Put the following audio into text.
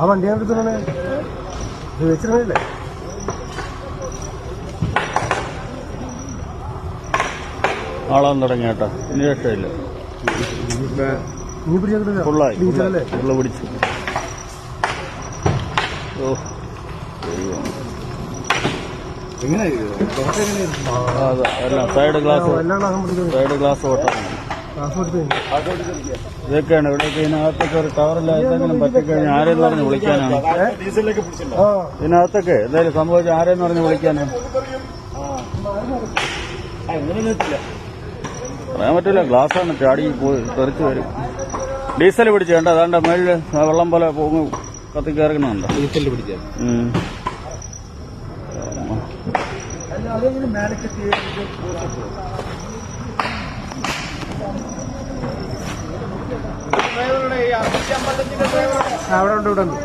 ആ വണ്ടി ഞാൻ എടുത്തോളെ ഇത് വെച്ചിരുന്നില്ലേ? ആളാൻ തുടങ്ങി കേട്ടോ. ഇനി രക്ഷയില്ല. നീ പിടിച്ചെടുത്തില്ല ഫുള്ളായി ഡീസലല്ലേ ഫുള്ള് പിടിച്ചു. ഓ എല്ലാം സൈഡ് ഗ്ലാസ് സൈഡ് ഗ്ലാസ് ഓട്ടാണ് എടുത്തു ഇതൊക്കെയാണ്. ഇവിടെ ഇതിനകത്തൊക്കെ ഒരു ടവറില്ല എന്തെങ്കിലും പറ്റിക്കഴിഞ്ഞാൽ ആരെന്ന് പറഞ്ഞ് വിളിക്കാനാണ്. ഇതിനകത്തൊക്കെ എന്തായാലും സംഭവിച്ച ആരെന്ന് പറഞ്ഞ് വിളിക്കാനാണ്. പറയാൻ പറ്റില്ല. ഗ്ലാസ്സാണ് ചാടി പോയി തെറിച്ചു വരും. ഡീസൽ പിടിച്ചു കണ്ട? അതാണ്ട് മേളിൽ വെള്ളം പോലെ പോകും കത്തി കയറുന്നുണ്ട്. പിടിച്ചു. പിടിച്ചാൽ അവിടെ ഉണ്ട് ഇവിടെ ഉണ്ട്.